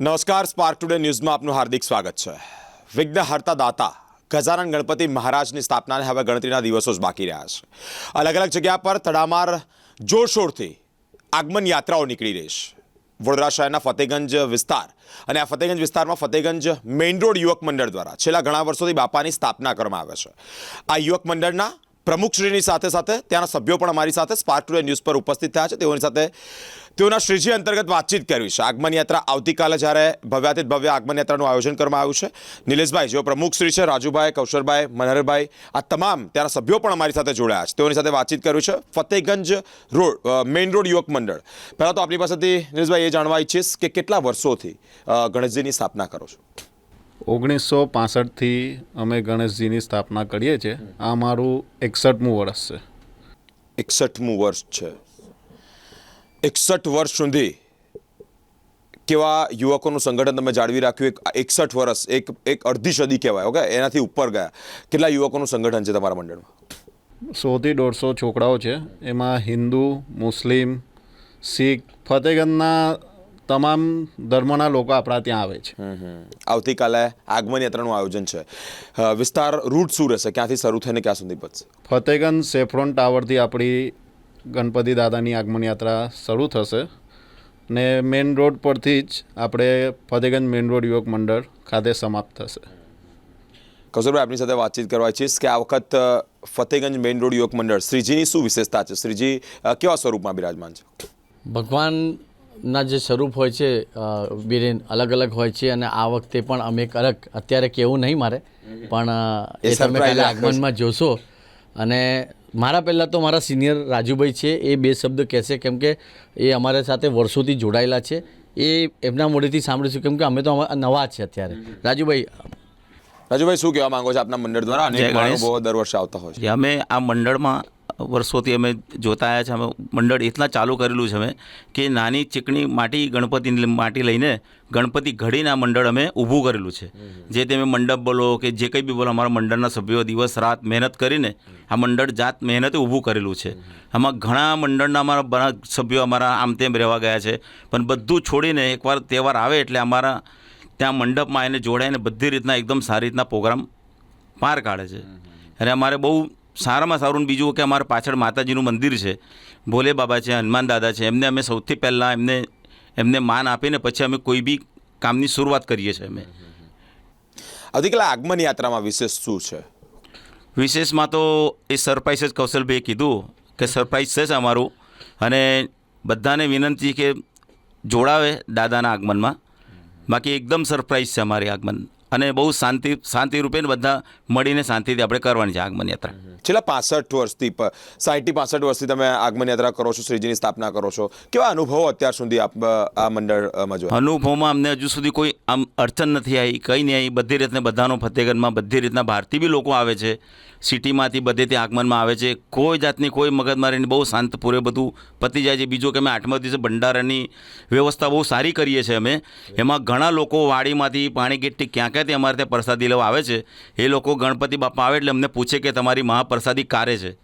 નમસ્કાર spark today ન્યૂઝમાં આપનું હાર્દિક સ્વાગત છે. વિઘ્નહર્તા દાતા ગજાનન ગણપતિ મહારાજની સ્થાપનાને હવે ગણતરીના દિવસો જ બાકી રહ્યા છે. અલગ અલગ જગ્યા પર તડામાર જોરશોરથી આગમન યાત્રાઓ નીકળી રહી છે. વડોદરા શહેરના ફતેગંજ વિસ્તાર અને આ ફતેગંજ વિસ્તારમાં ફતેગંજ મેઇન રોડ યુવક મંડળ દ્વારા છેલ્લા ઘણા વર્ષોથી બાપાની સ્થાપના કરવામાં આવે છે. આ યુવક મંડળના પ્રમુખશ્રીની સાથે સાથે ત્યાંના સભ્યો પણ અમારી સાથે સ્પાર્ક ટુડે ન્યૂઝ પર ઉપસ્થિત થયા છે. તેઓની સાથે તેઓના શ્રીજી અંતર્ગત વાતચીત કરવી છે. આગમન યાત્રા આવતીકાલે જ્યારે ભવ્યાતીત ભવ્ય આગમન યાત્રાનું આયોજન કરવામાં આવ્યું છે. નિલેશભાઈ, જેઓ પ્રમુખશ્રી છે, રાજુભાઈ કૌશરભાઈ મનહરભાઈ, આ તમામ ત્યાંના સભ્યો પણ અમારી સાથે જોડાયા છે. તેઓની સાથે વાતચીત કરવી છે ફતેગંજ રોડ મેઇન રોડ યુવક મંડળ. પહેલાં તો આપણી પાસેથી નિલેશભાઈ એ જાણવા ઈચ્છીશ કે કેટલા વર્ષોથી ગણેશજીની સ્થાપના કરો છો? ઓગણીસો પાસઠથી અમે ગણેશજીની સ્થાપના કરીએ છીએ. આ મારું એકસઠમું વર્ષ છે. એકસઠમું વર્ષ છે. એકસઠ વર્ષ સુધી કેવા યુવકોનું સંગઠન તમે જાળવી રાખ્યું? એક એકસઠ વર્ષ એક એક અડધી સદી કહેવાય ઓકે? એનાથી ઉપર ગયા. કેટલા યુવકોનું સંગઠન છે તમારા મંડળમાં? સોથી દોઢસો છોકરાઓ છે. એમાં હિન્દુ મુસ્લિમ શીખ ફતેગંજના તમામ ધર્મના લોકો આપણા ત્યાં આવે છે. આવતીકાલે આગમન યાત્રાનું આયોજન છે. વિસ્તાર રૂટ શું રહેશે? ક્યાંથી શરૂ થઈને ક્યાં સુધી પહોંચશે? ફતેગંજ સેફ્રોન ટાવરથી આપણી ગણપતિ દાદાની આગમન યાત્રા શરૂ થશે. ને મેઇન રોડ પરથી જ આપણે ફતેગંજ મેઇન રોડ યુવક મંડળ ખાતે સમાપ્ત થશે. કસુરભાઈ આપની સાથે વાતચીત કરવા ઈચ્છીશ કે આ વખત ફતેગંજ મેઇન રોડ યુવક મંડળ શ્રીજીની શું વિશેષતા છે? શ્રીજી કેવા સ્વરૂપમાં બિરાજમાન છે? ભગવાનના જે સ્વરૂપ હોય છે બિરેન અલગ અલગ હોય છે અને આ વખતે પણ અમે કરક અલગ અત્યારે કેવું નહીં મારે પણ એ તમે છો. આગમનમાં જોશો. અને મારા પહેલાં તો મારા સિનિયર રાજુભાઈ છે એ બે શબ્દ કહેશે કેમ કે એ અમારા સાથે વર્ષોથી જોડાયેલા છે. એ એમના મોઢેથી સાંભળીશું કેમ કે અમે તો નવા છે અત્યારે. રાજુભાઈ. રાજુભાઈ શું કહેવા માંગો છો આપના મંડળ દ્વારા? અનેક દર વર્ષે આવતા હોય છે. અમે આ મંડળમાં વર્ષોથી અમે જોતા આવ્યા છે અમે મંડળ એટલા ચાલુ કરેલું છે અમે કે નાની ચીકણી માટી ગણપતિની માટી લઈને ગણપતિ ઘડીને આ મંડળ અમે ઊભું કરેલું છે. જે તમે મંડપ બોલો કે જે કંઈ બી બોલો અમારા મંડળના સભ્યો દિવસ રાત મહેનત કરીને આ મંડળ જાત મહેનતે ઊભું કરેલું છે. આમાં ઘણા મંડળના અમારા બધા સભ્યો અમારા આમ તેમ રહેવા ગયા છે પણ બધું છોડીને એકવાર તહેવાર આવે એટલે અમારા ત્યાં મંડપમાં એને જોડાઈને બધી રીતના એકદમ સારી રીતના પ્રોગ્રામ પાર કાઢે છે. અને અમારે બહુ સારામાં સારું ને બીજું કે અમારા પાછળ માતાજીનું મંદિર છે. ભોલે બાબા છે હનુમાન દાદા છે એમને અમે સૌથી પહેલાં એમને એમને માન આપીને પછી અમે કોઈ બી કામની શરૂઆત કરીએ છીએ અમે. આવતીકાલે આગમન યાત્રામાં વિશેષ શું છે? વિશેષમાં તો એ સરપ્રાઈઝ જ કૌશલભાઈએ કીધું કે સરપ્રાઈઝ છે અમારું. અને બધાને વિનંતી કે જોડાવે દાદાના આગમનમાં. બાકી એકદમ સરપ્રાઈઝ છે અમારી આગમન. અને બહુ શાંતિ શાંતિ રૂપે બધા મળીને શાંતિથી આપણે કરવાની છે આગમન યાત્રા છેલ્લા પાસઠ વર્ષથી સાહીઠથી પાસઠ વર્ષથી તમે આગમન યાત્રા કરો છો શ્રીજીની સ્થાપના કરો છો. કેવા અનુભવો અત્યાર સુધી આપ આ મંડળમાં જો અનુભવમાં અમને હજુ સુધી કોઈ આમ અડચણ નથી આવી કંઈ નહીં આવી. બધી રીતને બધાનો ફતેહગઢમાં બધી રીતના બહારથી બી લોકો આવે છે. સિટીમાંથી બધેથી આગમનમાં આવે છે. કોઈ જાતની કોઈ મગજમારીની બહુ શાંતપૂરે બધું પતી જાય છે. બીજું કે અમે આઠમા દિવસે ભંડારાની વ્યવસ્થા બહુ સારી કરીએ છીએ અમે. એમાં ઘણા લોકો વાડીમાંથી પાણી ગેટથી ક્યાં ક્યાંથી અમારે ત્યાં પ્રસાદી લેવા આવે છે. એ લોકો ગણપતિ બાપા આવે એટલે અમને પૂછે કે તમારી મહાપ્રસાદી કારે છે.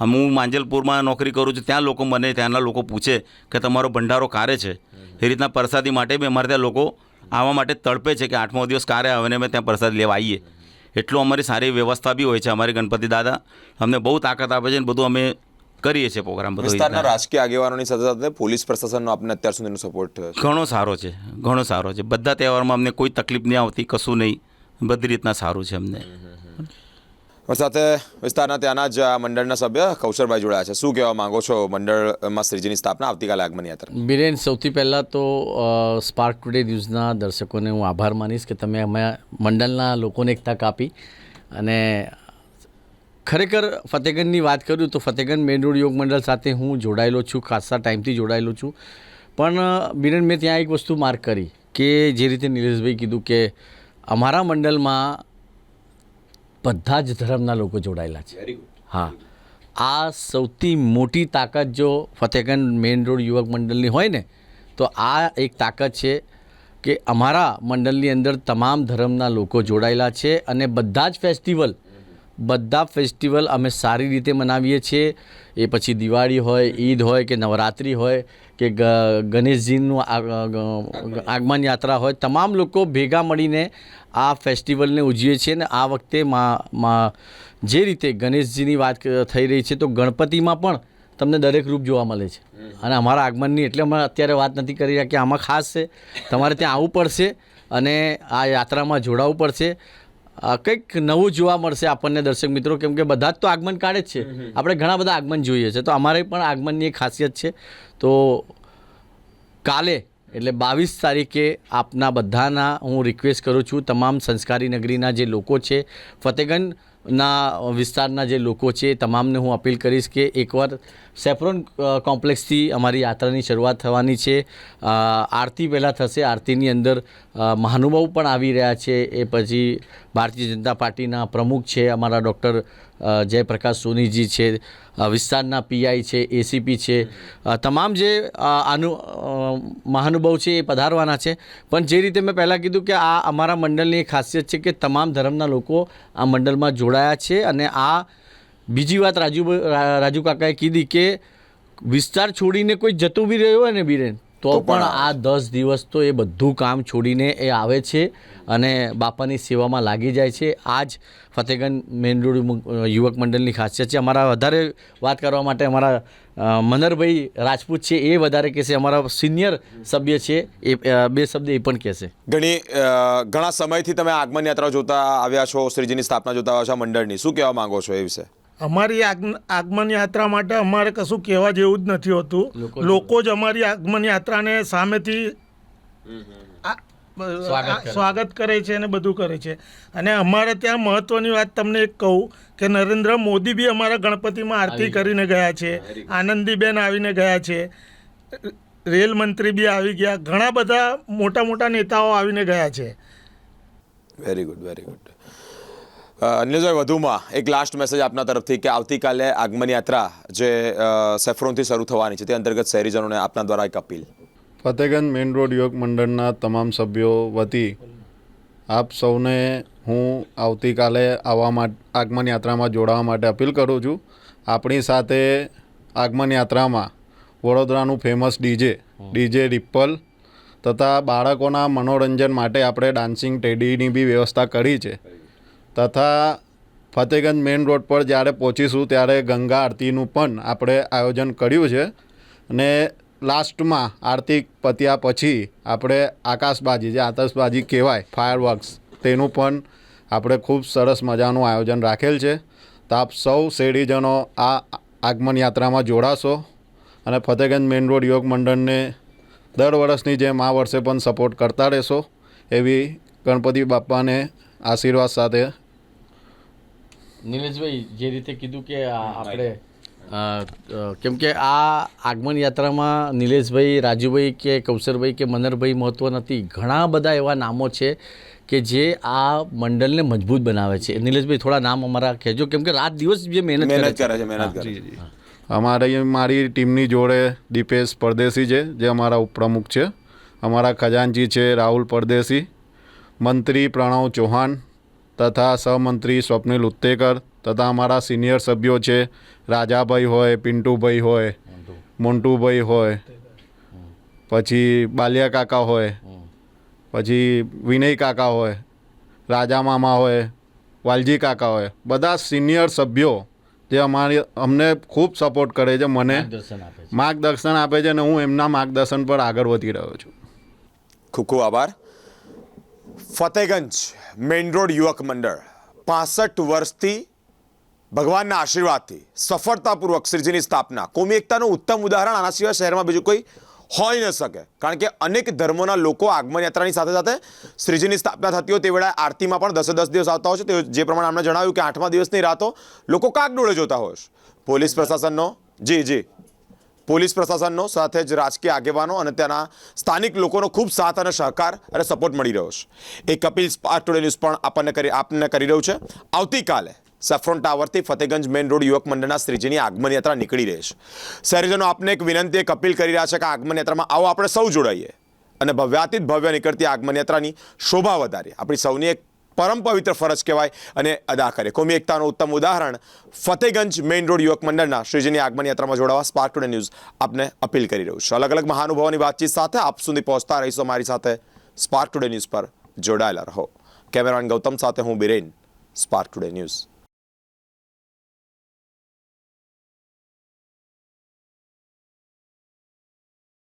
હું માંજલપુરમાં નોકરી કરું છું ત્યાં લોકો મને ત્યાંના લોકો પૂછે કે તમારો ભંડારો કારે છે. એ રીતના પ્રસાદી માટે બી અમારે ત્યાં લોકો આવવા માટે તડપે છે કે આઠમો દિવસ કારે આવે ને અમે ત્યાં પ્રસાદ લેવા આવીએ. એટલું અમારી સારી વ્યવસ્થા બી હોય છે અમારી ગણપતિ દાદા. અમને બહુ તાકાત આપે છે ને બધું અમે કરીએ છીએ પ્રોગ્રામ બધો વિસ્તારના રાજકીય આગેવાનોની સાથે સાથે પોલીસ પ્રશાસનનો આપને અત્યાર સુધીનો સપોર્ટ ઘણો સારો છે ઘણો સારો છે. બધા તહેવારમાં અમને કોઈ તકલીફ નહીં આવતી કશું નહીં. બધી રીતના સારું છે અમને. સાથે વિસ્તારના ત્યાંના જ આ મંડળના સભ્ય કૌશરભાઈ જોડાયા છે. શું કહેવા માંગો છો મંડળમાં શ્રીજીની સ્થાપના આવતીકાલે આગમન યાત્રા બિરેન સૌથી પહેલાં તો સ્પાર્ક ટુડે ન્યૂઝના દર્શકોને હું આભાર માનીશ કે તમે અમે મંડળના લોકોને એક તક આપી અને ખરેખર ફતેગંજની વાત કરું તો ફતેગંજ મેઇન રોડ યોગ મંડળ સાથે હું જોડાયેલો છું ખાસા ટાઈમથી જોડાયેલો છું. પણ અ, મેં ત્યાં એક વસ્તુ માર્ક કરી કે જે રીતે નિલેશભાઈ કીધું કે અમારા મંડળમાં બધા જ ધર્મના લોકો જોડાયેલા છે. હા. આ સૌથી મોટી તાકાત જો ફતેગંજ મેઇન રોડ યુવક મંડળની હોય ને તો આ એક તાકાત છે કે અમારા મંડળની અંદર તમામ ધર્મના લોકો જોડાયેલા છે અને બધા જ ફેસ્ટિવલ બધા ફેસ્ટિવલ અમે સારી રીતે મનાવીએ છીએ. એ પછી દિવાળી હોય, ઈદ હોય કે નવરાત્રિ હોય કે ગણેશજીનું આગમન યાત્રા હોય, તમામ લોકો ભેગા મળીને આ ફેસ્ટિવલને ઉજવીએ છીએ અને આ વખતે મા જે રીતે ગણેશજીની વાત થઈ રહી છે તો ગણપતિમાં પણ તમને દરેક રૂપ જોવા મળે છે. અને અમારા આગમનની એટલે અમે અત્યારે વાત નથી કરી રહ્યા કે આમાં ખાસ છે. તમારે ત્યાં આવવું પડશે અને આ યાત્રામાં જોડાવવું પડશે. કંઈક નવું જોવા મળશે આપણને દર્શક મિત્રો કેમ કે બધા જ તો આગમન કાઢે જ છે. આપણે ઘણા બધા આગમન જોઈએ છે. તો અમારે પણ આગમનની એક ખાસિયત છે. તો કાલે એટલે બાવીસ તારીખે આપના બધાના હું રિક્વેસ્ટ કરું છું તમામ સંસ્કારી નગરીના જે લોકો છે ફતેગંજના વિસ્તારના જે લોકો છે, તમામને હું અપીલ કરીશ કે એકવાર સેફ્રોન કોમ્પ્લેક્સથી અમારી યાત્રાની શરૂઆત થવાની છે. આરતી પહેલાં થશે. આરતીની અંદર મહાનુભાવ પણ આવી રહ્યા છે. એ પછી ભારતીય જનતા પાર્ટીના પ્રમુખ છે, અમારા ડૉક્ટર જયપ્રકાશ સોનીજી છે વિસ્તારના પીઆઈ છે, એસીપી છે. તમામ જે આનું મહાનુભાવ છે એ પધારવાના છે. પણ જે રીતે મેં પહેલાં કીધું કે આ અમારા મંડળની એક ખાસિયત છે કે તમામ ધર્મના લોકો આ મંડળમાં જોડાયા છે અને આ બીજી વાત રાજુ રાજુ કાકાએ કીધી કે વિસ્તાર છોડીને કોઈ જતું બી રહ્યો હોય ને બીરેન તો પણ આ દસ દિવસ તો એ બધું કામ છોડીને એ આવે છે અને બાપાની સેવામાં લાગી જાય છે. આ જ ફતેગંજ મેઇન રોડ યુવક મંડળની ખાસિયત છે. અમારા વધારે વાત કરવા માટે અમારા મનરભાઈ રાજપૂત છે. એ વધારે કહેશે. અમારા સિનિયર સભ્ય છે. એ બે શબ્દ એ પણ કહેશે. ઘણી ઘણા સમયથી તમે આગમન યાત્રા જોતા આવ્યા છો શ્રીજીની સ્થાપના જોતા આવ્યા છો મંડળની. શું કહેવા માંગો છો એ વિશે? અમારી આગમ- આગમન યાત્રા માટે અમારે કશું કહેવા જેવું જ નથી હોતું. લોકો જ અમારી આગમન યાત્રાને સામેથી સ્વાગત કરે. સ્વાગત કરે છે અને બધું કરે છે. અને અમારે ત્યાં મહત્વની વાત તમને એક કહું કે નરેન્દ્ર મોદી બી અમારા ગણપતિમાં આરતી કરીને ગયા છે. આનંદીબેન આવીને ગયા છે. રેલ મંત્રી બી આવી ગયા. ઘણા બધા મોટા મોટા નેતાઓ આવીને ગયા છે. Very good very good Anilbhai વધુમાં એક લાસ્ટ મેસેજ આપના તરફથી કે આવતીકાલે આગમન યાત્રા જે સેફ્રોનથી શરૂ થવાની છે તે અંતર્ગત શહેરીજનોને આપના દ્વારા એક અપીલ. ફતેગંજ મેઇન રોડ યુવક મંડળના તમામ સભ્યો વતી આપ સૌને હું આવતીકાલે આવવા માટે આગમન યાત્રામાં જોડાવા માટે અપીલ કરું છું. આપણી સાથે આગમન યાત્રામાં વડોદરાનું ફેમસ ડીજે ડીજે રિપ્પલ તથા બાળકોના મનોરંજન માટે આપણે ડાન્સિંગ ટેડીની બી વ્યવસ્થા કરી છે. તથા ફતેગંજ મેઇન રોડ પર જ્યારે પહોંચીશું ત્યારે ગંગા આરતીનું પણ આપણે આયોજન કર્યું છે. અને લાસ્ટમાં આરતી પત્યા પછી આપણે આકાશબાજી, જે આતશબાજી કહેવાય ફાયરવર્ક્સ તેનું પણ આપણે ખૂબ સરસ મજાનું આયોજન રાખેલ છે. તો આપ સૌ શેરીજનો આ આગમન યાત્રામાં જોડાશો અને ફતેગંજ મેઇન રોડ યોગ મંડળને દર વર્ષની જેમ આ વર્ષે પણ સપોર્ટ કરતા રહેશો એવી ગણપતિ બાપાને આશીર્વાદ સાથે નિલેશભાઈ જે રીતે કીધું કે આપણે કેમ કે આ આગમન યાત્રામાં નિલેશભાઈ રાજુભાઈ કે કૌશરભાઈ કે મનરભાઈ મહત્વ નથી. ઘણા બધા એવા નામો છે કે જે આ મંડળને મજબૂત બનાવે છે. નિલેશભાઈ થોડા નામ અમારા કહેજો. કેમ કે રાત દિવસ જે મહેનત કરે મહેનત છે. કરે છે મહેનત કરે છે. અમારી મારી ટીમની જોડે દીપેશ પરદેશી છે જે અમારા ઉપપ્રમુખ છે. અમારા ખજાનચી છે રાહુલ પરદેશી. મંત્રી પ્રણવ ચૌહાણ. તથા સહમંત્રી સ્વપ્નિલ ઉત્તેકર તથા અમારા સિનિયર સભ્યો છે. રાજાભાઈ હોય પિન્ટુભાઈ હોય મોન્ટુભાઈ હોય પછી બાલિયા કાકા હોય પછી વિનય કાકા હોય રાજા મામા હોય વાલજી કાકા હોય બધા સિનિયર સભ્યો જે અમારી અમને ખૂબ સપોર્ટ કરે છે મને માર્ગદર્શન આપે છે. અને હું એમના માર્ગદર્શન પર આગળ વધી રહ્યો છું. ખૂબ ખૂબ આભાર. ફતેગંજ મેઇન રોડ યુવક મંડળ પાસઠ વર્ષથી ભગવાનના આશીર્વાદથી સફળતાપૂર્વક શ્રીજીની સ્થાપના. કોમી એકતાનું ઉત્તમ ઉદાહરણ આના સિવાય શહેરમાં બીજું કોઈ હોઈ ન શકે. કારણ કે અનેક ધર્મોના લોકો આગમન યાત્રાની સાથે સાથે શ્રીજીની સ્થાપના થતી હોય તે વેળાએ આરતીમાં પણ દસે દસ દિવસ આવતા હોય છે. તે જે પ્રમાણે અમને જણાવ્યું કે આઠમા દિવસની રાતો લોકો કાગડોળે જોતા હોય છે. પોલીસ પ્રશાસનનો જી જી. પોલીસ પ્રશાસનનો, સાથે જ રાજકીય આગેવાનો અને ત્યાંના સ્થાનિક લોકોનો ખૂબ સાથ અને સહકાર અને સપોર્ટ મળી રહ્યો છે. એ કપિલ ટુડે ન્યૂઝ પણ આપણને કરી આપણને કરી રહ્યું છે. આવતીકાલે સેફ્રોન ટાવરથી ફતેગંજ મેઇન રોડ યુવક મંડળના શ્રીજીની આગમન યાત્રા નીકળી રહી છે. શહેરીજનો, આપને એક વિનંતી, એક અપીલ કરી રહ્યા છે કે આગમન યાત્રામાં આવો આપણે સૌ જોડાઈએ અને ભવ્યાતીત ભવ્ય નીકળતી આગમન યાત્રાની શોભા વધારીએ. આપણી સૌની એક પરમ પવિત્ર ફરજ કહેવાય અને અદા કરે. કોમી એકતાનું ઉત્તમ ઉદાહરણ ફતેગંજ મેઇન રોડ યુવક મંડળના શ્રીજીની આગમન યાત્રામાં જોડાવા સ્પાર્ક ટુડે ન્યૂઝ આપને અપીલ કરી રહ્યું છે. અલગ અલગ મહાનુભાવોની વાતચીત સાથે આપ સુધી પહોંચતા રહીશું અમારી સાથે સ્પાર્ક ટુડે ન્યૂઝ પર જોડાયેલા રહો. કેમેરામેન ગૌતમ સાથે હું બિરેન સ્પાર્ક ટુડે ન્યૂઝ